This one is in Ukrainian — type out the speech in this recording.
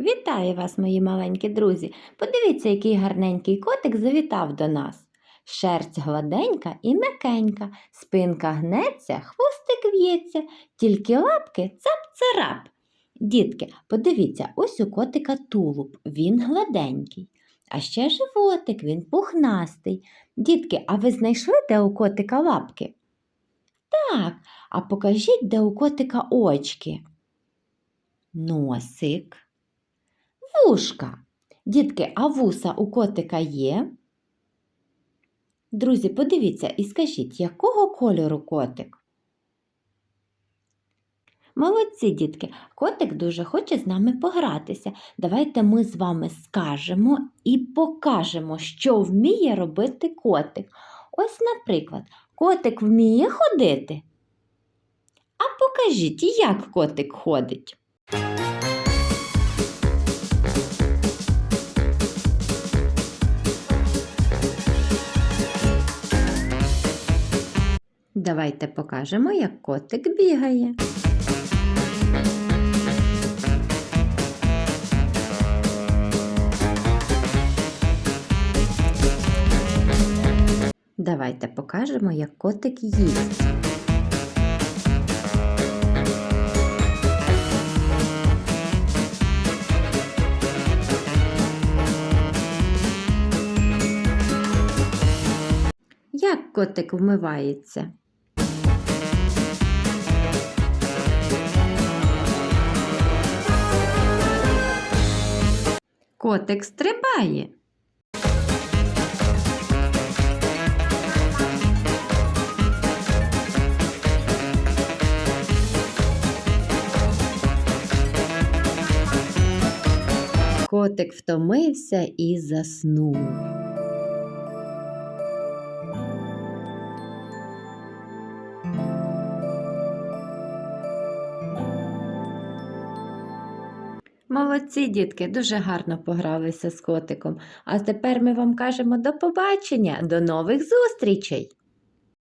Вітаю вас, мої маленькі друзі! Подивіться, який гарненький котик завітав до нас. Шерсть гладенька і м'якенька, спинка гнеться, хвостик в'ється, тільки лапки цап-царап. Дітки, подивіться, ось у котика тулуб, він гладенький. А ще животик, він пухнастий. Дітки, а ви знайшли, де у котика лапки? Так, а покажіть, де у котика очки. Носик. Вушка. Дітки, а вуса у котика є? Друзі, подивіться і скажіть, якого кольору котик? Молодці, дітки, котик дуже хоче з нами погратися. Давайте ми з вами скажемо і покажемо, що вміє робити котик. Ось, наприклад, котик вміє ходити. А покажіть, як котик ходить. Давайте покажемо, як котик бігає. Давайте покажемо, як котик їсть. Як котик вмивається? Котик стрибає. Котик втомився і заснув. Молодці, дітки, дуже гарно погралися з котиком. А тепер ми вам кажемо до побачення, до нових зустрічей!